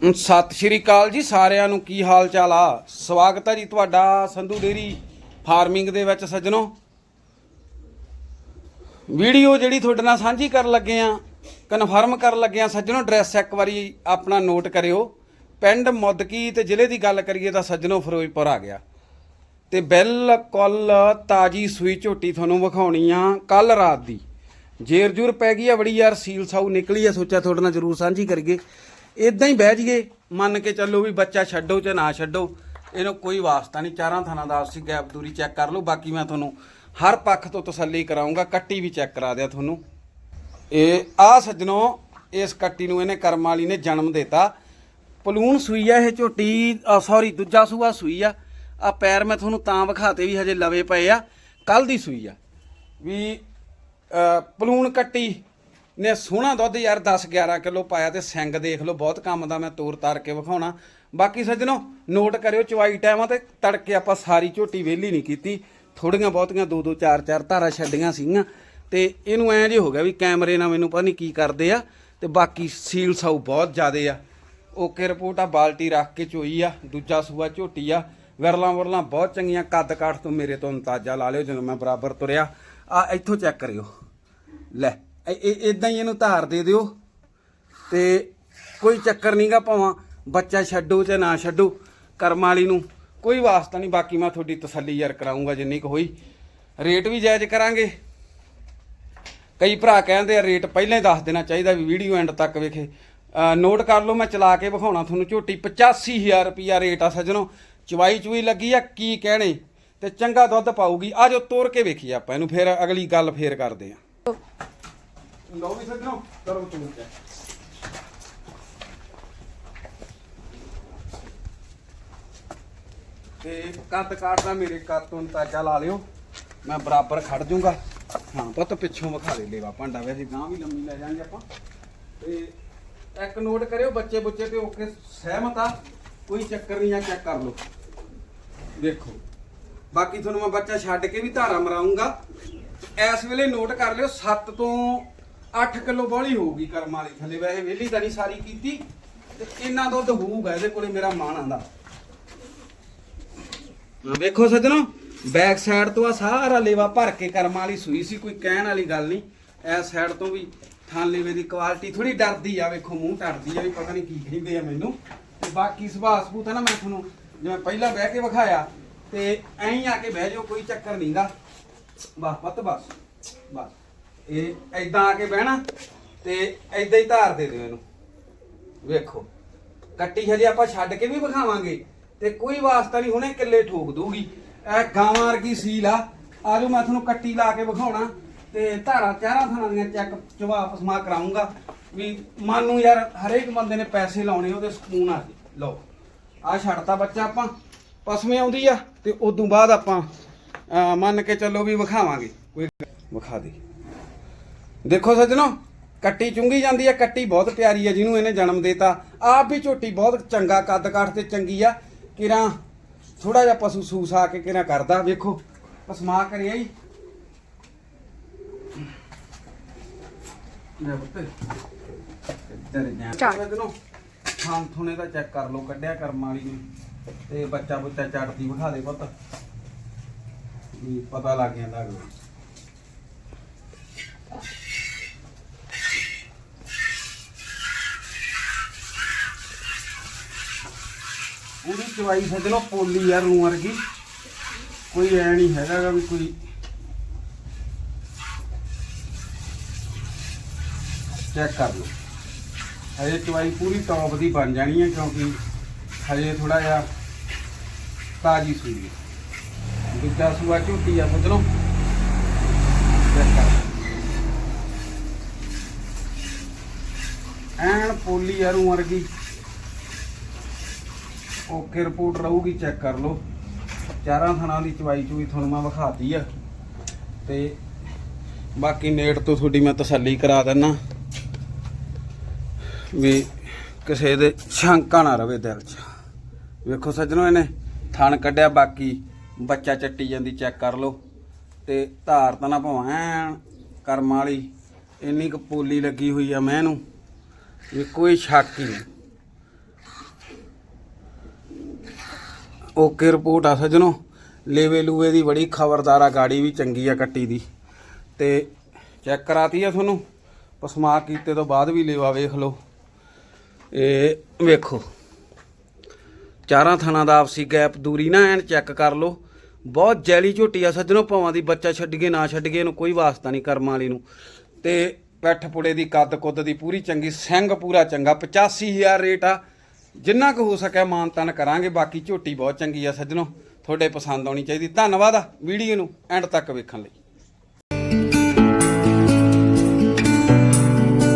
ਸਤਿ ਸ਼੍ਰੀ ਅਕਾਲ ਜੀ ਸਾਰਿਆਂ ਨੂੰ, ਕੀ ਹਾਲ ਚਾਲ ਆ? ਸਵਾਗਤ ਹੈ ਜੀ ਤੁਹਾਡਾ ਸੰਧੂ ਡੇਰੀ ਫਾਰਮਿੰਗ ਦੇ ਵਿੱਚ ਸੱਜਣੋ। ਵੀਡੀਓ ਜਿਹੜੀ ਤੁਹਾਡੇ ਨਾਲ ਸਾਂਝੀ ਕਰਨ ਲੱਗੇ ਆ, ਕਨਫਰਮ ਕਰਨ ਲੱਗੇ ਆ, ਸੱਜਣੋ, ਐਡਰੈਸ ਇੱਕ ਵਾਰੀ ਆਪਣਾ ਨੋਟ ਕਰਿਓ। ਪਿੰਡ ਮੁੱਦਕੀ ਤੇ ਜ਼ਿਲ੍ਹੇ ਦੀ ਗੱਲ ਕਰੀਏ ਤਾਂ ਸੱਜਣੋ ਫਿਰੋਜ਼ਪੁਰ ਆ ਗਿਆ। ਤੇ ਬਿਲਕੁਲ ਤਾਜੀ ਸੂਈ ਝੋਟੀ ਤੁਹਾਨੂੰ ਵਿਖਾਉਣੀ ਆ ਕੱਲ ਰਾਤ ਦੀ। ਜੇਰ ਜੂਰ ਪੈ ਗਈ ਆ ਬੜੀ ਯਾਰ, ਸੀਲ ਸਾਊ ਨਿਕਲੀ ਆ, ਸੋਚਿਆ ਤੁਹਾਡੇ ਨਾਲ ਜ਼ਰੂਰ ਸਾਂਝੀ ਕਰੀਏ। ਇਦਾਂ ਹੀ ਬਹਿ ਜਾਈਏ, ਮੰਨ ਕੇ ਚੱਲੋ ਵੀ ਬੱਚਾ ਛੱਡੋ ਚ ਨਾ ਛੱਡੋ। ਇਹਨੂੰ ਕੋਈ ਵਾਸਤਾ ਨਹੀਂ, ਚਾਰਾਂ ਥਾਣਾ ਦਾ ਆਪਸੀ ਗੈਪ ਦੂਰੀ ਚੈੱਕ ਕਰ ਲਓ, ਬਾਕੀ ਮੈਂ ਤੁਹਾਨੂੰ ਹਰ ਪੱਖ ਤੋਂ ਤਸੱਲੀ ਕਰਾਉਂਗਾ ਕੱਟੀ ਵੀ ਚੈੱਕ ਕਰਾ ਦਿਆ ਤੁਹਾਨੂੰ। ਇਹ ਆ ਸੱਜਣੋ, ਇਸ ਕੱਟੀ ਨੂੰ ਇਹਨੇ ਕਰਮ ਵਾਲੀ ਨੇ ਜਨਮ ਦਿੱਤਾ। ਪਲੂਣ ਸੂਈ ਆ ਇਹ ਝੋਟੀ ਸੌਰੀ ਦੂਜਾ ਸੂਆ ਸੂਈ ਆ। ਆ ਪੈਰ ਮੈਂ ਤੁਹਾਨੂੰ ਤਾਂ ਵਿਖਾਤੇ ਵੀ ਹਜੇ ਲਵੇ ਪਏ ਆ ਕੱਲ ਦੀ ਸੂਈ ਆ। ਵੀ ਪਲੂਣ ਕੱਟੀ ਨੇ ਸੋਹਣਾ ਦੁੱਧ ਯਾਰ 10 11 ਕਿਲੋ ਪਾਇਆ ਤੇ ਸਿੰਗ ਦੇਖ ਲਓ, ਬਹੁਤ ਕੰਮ ਦਾ ਮੈਂ ਤੋਰ ਤਾਰ ਕੇ ਵਿਖਾਉਣਾ। ਬਾਕੀ ਸੱਜਣੋ ਨੋਟ ਕਰਿਓ ਚਵਾਈ ਟਾਈਮਾਂ ਤੇ ਤੜਕੇ ਆਪਾਂ ਸਾਰੀ ਝੋਟੀ ਵਿਹਲੀ ਨਹੀਂ ਕੀਤੀ। ਥੋੜੀਆਂ ਬਹੁਤੀਆਂ ਦੋ ਦੋ ਚਾਰ ਚਾਰ ਧਾਰਾ ਛੱਡੀਆਂ ਸੀਗੀਆਂ। ਤੇ ਇਹਨੂੰ ਐਂ ਜੇ ਹੋ ਗਿਆ ਵੀ ਕੈਮਰੇ ਨਾਲ ਮੈਨੂੰ ਪਤਾ ਨਹੀਂ ਕੀ ਕਰਦੇ ਆ, ਤੇ ਬਾਕੀ ਸੀਲ ਸਾਊ ਬਹੁਤ ਜ਼ਿਆਦੇ ਆ। ਓਕੇ, ਰਿਪੋਰਟ ਆ ਬਾਲਟੀ ਰੱਖ ਕੇ ਚੋਈ ਆ, ਦੂਜਾ ਸੂਆ ਝੋਟੀ ਆ। ਵਿਰਲਾਂ ਵਰਲਾਂ ਬਹੁਤ ਚੰਗੀਆਂ, ਕੱਦ ਕਾਠ ਤੋਂ ਮੇਰੇ ਤੋਂ ਅੰਦਾਜ਼ਾ ਲਾ ਲਿਓ ਜਦੋਂ ਮੈਂ ਬਰਾਬਰ ਤੁਰਿਆ। ਆ, ਇੱਥੋਂ ਚੈੱਕ ਕਰਿਓ। ਲੈ। ਇਦਾਂ ਹੀ ਇਹਨੂੰ ਧਾਰ ਦੇ ਦਿਓ। ਤੇ ਕੋਈ ਚੱਕਰ ਨਹੀਂਗਾ ਭਾਵਾਂ, ਬੱਚਾ ਛੱਡੋ ਤੇ ਨਾ ਛੱਡੋ ਕਰਮ ਵਾਲੀ ਨੂੰ। ਕੋਈ ਵਾਸਤਾ ਨਹੀਂ ਬਾਕੀ ਮੈਂ ਤੁਹਾਡੀ ਤਸੱਲੀ ਯਾਰ ਕਰਾਉਂਗਾ ਜਿੰਨੀ ਕੁ ਹੋਈ। ਰੇਟ ਵੀ ਜਾਇਜ਼ ਕਰਾਂਗੇ। ਕਈ ਭਰਾ ਕਹਿੰਦੇ ਆ, ਰੇਟ ਪਹਿਲਾਂ ਹੀ ਦੱਸ ਦੇਣਾ ਚਾਹੀਦਾ ਵੀ ਵੀਡੀਓ ਐਂਡ ਤੱਕ ਵੇਖੇ। ਨੋਟ ਕਰ ਲਓ, ਮੈਂ ਚਲਾ ਕੇ ਵਿਖਾਉਣਾ ਤੁਹਾਨੂੰ ਝੋਟੀ। 85000 ਰੁਪਿਆ ਰੇਟ ਆ ਸੱਜਣੋ। ਚਵਾਈ ਚੁਈ ਲੱਗੀ ਆ, ਕੀ ਕਹਿਣੇ? ਤੇ ਚੰਗਾ ਦੁੱਧ ਪਾਊਗੀ ਆ ਜੋ ਤੋੜ ਕੇ ਵੇਖੀਏ ਆਪਾਂ ਇਹਨੂੰ, ਫਿਰ ਅਗਲੀ ਗੱਲ ਫੇਰ ਕਰਦੇ ਆ। ਲਓ ਵੀ ਸੱਜਣੋ ਕਰੋ ਤੋੜ ਕੇ ਤੇ ਕੱਦ ਕਾਟ ਮੇਰੇ ਕੱਦ ਤੋਂ ਅੰਦਾਜ਼ਾ ਲਾ ਲਿਓ। ਮੈਂ ਬਰਾਬਰ ਖੜ ਜਾਊਂਗਾ। ਹਾਂ, ਪੁੱਤ, ਪਿੱਛੋਂ ਵਿਖਾ ਦੇ, ਲੇਵਾ ਭਾਂਡਾ। ਵੈਸੇ ਗਾਂ ਵੀ ਲੰਮੀ ਲੈ ਜਾਾਂਗੇ ਆਪਾਂ। ਤੇ ਇੱਕ ਨੋਟ ਕਰਿਓ, ਬੱਚੇ ਬੁੱਚੇ ਤੇ ਓਕੇ, ਸਹਿਮਤ ਆ? ਕੋਈ ਚੱਕਰ ਨਹੀਂ ਆ ਚੈੱਕ ਕਰ ਲਓ। ਦੇਖੋ। ਬਾਕੀ ਤੁਹਾਨੂੰ ਮੈਂ ਬੱਚਾ ਛੱਡ ਕੇ ਵੀ ਧਾਰਾ ਮਰਾਉਂਗਾ ਇਸ ਵੇਲੇ ਨੋਟ ਕਰ ਲਿਓ 7 ਤੋਂ 8 ਕਿਲੋ ਬੋਲੀ ਹੋਊਗੀ ਕਰਮ ਵਾਲੀ ਥੱਲੇ, ਵੈਸੇ ਵਿਹਲੀ ਤਾਂ ਨਹੀਂ ਸਾਰੀ ਕੀਤੀ, ਤੇ ਇੰਨਾ ਦੁੱਧ ਹੋਊਗਾ, ਇਹਦੇ ਕੋਲੇ ਮੇਰਾ ਮਾਣ ਆਂਦਾ ਵੇਖੋ ਸੱਜਣੋ ਬੈਕ ਸਾਈਡ ਤੋਂ ਆ ਸਾਰਾ ਲੇਵਾ ਭਰ ਕੇ ਕਰਮ ਵਾਲੀ ਸੂਈ ਸੀ, ਕੋਈ ਕਹਿਣ ਵਾਲੀ ਗੱਲ ਨਹੀਂ। ਇਸ ਸਾਈਡ ਤੋਂ ਵੀ ਥਾਂ ਲੇਵੇ ਦੀ ਕੁਆਲਿਟੀ ਥੋੜੀ ਡਰਦੀ ਆ, ਵੇਖੋ ਮੂੰਹ ਟੜਦੀ ਆ ਵੀ ਪਤਾ ਨਹੀਂ ਕੀ ਕਹਿੰਦੇ ਆ ਮੈਨੂੰ। ਤੇ ਬਾਕੀ ਸੁਭਾਅ ਸਬੂਤ ਹੈ ਨਾ ਮੈਂ ਤੁਹਾਨੂੰ, ਜਿਵੇਂ ਪਹਿਲਾਂ ਬਹਿ ਕੇ ਵਿਖਾਇਆ, ਤੇ ਐਂ ਆ ਕੇ ਬਹਿ ਜਾਓ, ਕੋਈ ਚੱਕਰ ਨਹੀਂਗਾ ਬਸ, ਪੱਤ ਬਸ ਬਸ। ਇਹ ਐਦਾਂ ਆ ਕੇ ਬਹਿਣਾ ਤੇ ਐਦਾਂ ਹੀ ਧਾਰ ਦੇ ਦਿਓ ਇਹਨੂੰ। ਵੇਖੋ ਕੱਟੀ ਹਜੇ ਆਪਾਂ ਛੱਡ ਕੇ ਵੀ ਵਿਖਾਵਾਂਗੇ ਤੇ ਕੋਈ ਵਾਸਤਾ ਨਹੀਂ ਹੁਣੇ ਕਿੱਲੇ ਠੋਕ ਦੂਗੀ ਇਹ ਗਾਵਾਂ ਵਰਗੀ ਸੀਲ ਆ। ਆਜੋ ਮੈਂ ਤੁਹਾਨੂੰ ਕੱਟੀ ਲਾ ਕੇ ਵਿਖਾਉਣਾ ਤੇ ਧਾਰਾ ਚਾਰਾਂ ਥਾਂ ਦੀਆਂ ਚੈੱਕ ਚਵਾ ਪਸਮਾ ਕਰਾਉਂਗਾ ਵੀ ਮਨ ਨੂੰ ਯਾਰ ਹਰੇਕ ਬੰਦੇ ਨੇ ਪੈਸੇ ਲਾਉਣੇ ਉਹਦੇ ਸਕੂਨ ਆ ਜੇ ਲਓ ਆ ਛੱਡਤਾ ਬੱਚਾ ਆਪਾਂ ਪਸਵੇਂ ਆਉਂਦੀ ਆ ਤੇ ਉਦੋਂ ਬਾਅਦ ਆਪਾਂ ਅਹ, ਮੰਨ ਕੇ ਚੱਲੋ ਵੀ ਵਿਖਾਵਾਂਗੇ। ਕੋਈ ਵਿਖਾ ਦੇ। ਦੇਖੋ ਸੱਜਣੋ ਕੱਟੀ ਚੁੰਗੀ ਜਾਂਦੀ ਆ ਕੱਟੀ ਬਹੁਤ ਪਿਆਰੀ ਆ ਜਿਹਨੂੰ ਇਹਨੇ ਜਨਮ ਦਿੱਤਾ। ਆਪ ਵੀ ਝੋਟੀ ਬਹੁਤ ਚੰਗਾ ਕੱਦ ਕਾਠ ਤੇ ਚੰਗੀ ਆ। ਕਿਰਾਂ ਥੋੜਾ ਜਿਹਾ ਪਸ਼ੂ ਸੂਸ ਆ ਕੇ ਕਿਰਾਂ ਕਰਦਾ ਵੇਖੋ। ਪਸਮਾ ਕਰਿਆ ਹੀ ਲੈ ਇੱਧਰ ਜਾ। ਸੱਜਣੋ ਦਾ ਚੈੱਕ ਕਰ ਲਓ ਕੱਢਿਆ ਕਰਮ ਵਾਲੀ ਨੂੰ। ਤੇ ਬੱਚਾ ਬੁੱਚਾ ਚੜਦੀ ਵਿਖਾ ਦੇ ਪੁੱਤ। ਪਤਾ ਲੱਗ ਜਾਂਦਾ ਅਗਲੇ ਨੂੰ। ਪੂਰੀ ਚਵਾਈ ਸੱਜਣੋ ਪੋਲੀ ਯਾਰ ਨੂੰ ਵਰਗੀ। ਕੋਈ ਐ ਨਹੀਂ ਹੈਗਾ ਗਾ ਵੀ ਕੋਈ। ਚੈੱਕ ਕਰ ਲਓ। ਹਜੇ ਚਵਾਈ ਪੂਰੀ ਟੌਪ ਦੀ ਬਣ ਜਾਣੀ ਹੈ ਕਿਉਂਕਿ ਹਜੇ ਥੋੜਾ ਜਿਹਾ ਤਾਜੀ ਸੂਈ ਹੈ ਦੂਜਾ ਸੂਆ ਝੋਟੀ ਆ ਸੱਜਣੋ ਚੈੱਕ ਕਰ। ਐਨ ਪੋਲੀ ਯਾਰੂ ਵਰਗੀ। ਓਕੇ ਰਿਪੋਰਟ ਰਹੂਗੀ, ਚੈੱਕ ਕਰ ਲਓ। ਚਾਰਾਂ ਥਣਾਂ ਦੀ ਚਵਾਈ ਚੂਈ ਤੁਹਾਨੂੰ ਮੈਂ ਵਿਖਾਤੀ ਆ। ਤੇ ਬਾਕੀ ਨੇੜ ਤੋਂ ਤੁਹਾਡੀ ਮੈਂ ਤਸੱਲੀ ਕਰਾ ਦਿੰਨਾ ਵੀ ਕਿਸੇ ਦੇ ਸ਼ੰਕਾ ਨਾ ਰਵੇ ਦਿਲ 'ਚ। ਵੇਖੋ ਸੱਜਣੋ ਇਹਨੇ ਥਣ ਕੱਢਿਆ, ਬਾਕੀ ਬੱਚਾ ਚੱਟੀ ਜਾਂਦੀ, ਚੈੱਕ ਕਰ ਲਓ। ਤੇ ਧਾਰ ਤਾਂ ਨਾ ਭਾਵੇਂ, ਐਨ ਕਰਮ ਵਾਲੀ, ਇੰਨੀ ਕੁ ਪੋਲੀ ਲੱਗੀ ਹੋਈ ਆ ਮੈਂ ਨੂੰ ਵੀ ਕੋਈ ਸ਼ੱਕ ਹੀ ਨਹੀਂ। ਓਕੇ ਰਿਪੋਰਟ ਆ ਸੱਜਣੋ। ਲੇਵੇ ਲੂਵੇ ਦੀ ਬੜੀ ਖਬਰਦਾਰ ਆ, ਗਾੜੀ ਵੀ ਚੰਗੀ ਆ ਕੱਟੀ ਦੀ। ਤੇ ਚੈੱਕ ਕਰਾਤੀ ਆ ਤੁਹਾਨੂੰ? ਪਸਮਾ ਕੀਤੇ ਤੋਂ ਬਾਅਦ ਵੀ ਲੇਵਾ ਵੇਖ ਲਓ। ਇਹ ਵੇਖੋ। ਚਾਰਾਂ ਥਾਣਾ ਦਾ ਆਪਸੀ ਗੈਪ ਦੂਰੀ ਨਾ ਐਨ ਚੈੱਕ ਕਰ ਲਓ। ਬਹੁਤ ਜੈਲੀ ਝੋਟੀ ਆ ਸੱਜਣੋ, ਭਾਵਾਂ ਦੀ ਬੱਚਾ ਛੱਡੀਏ ਨਾ ਛੱਡ ਗਏ, ਇਹਨੂੰ ਕੋਈ ਵਾਸਤਾ ਨਹੀਂ ਕਰਮਾਂ ਵਾਲੀ ਨੂੰ। ਤੇ ਪੈਠ ਪੁੜੇ ਦੀ ਕੱਦ ਕੁੱਦ ਦੀ ਪੂਰੀ ਚੰਗੀ, ਸਿੰਘ ਪੂਰਾ ਚੰਗਾ 85000 ਰੇਟ ਆ। ਜਿੰਨਾ ਕੁ ਹੋ ਸਕਿਆ ਮਾਨਤਨ ਕਰਾਂਗੇ, ਬਾਕੀ ਝੋਟੀ ਬਹੁਤ ਚੰਗੀ ਆ ਸੱਜਣੋ, ਤੁਹਾਡੇ ਪਸੰਦ ਆਉਣੀ ਚਾਹੀਦੀ। ਧੰਨਵਾਦ ਆ ਵੀਡੀਓ ਨੂੰ ਐਂਡ ਤੱਕ ਵੇਖਣ ਲਈ।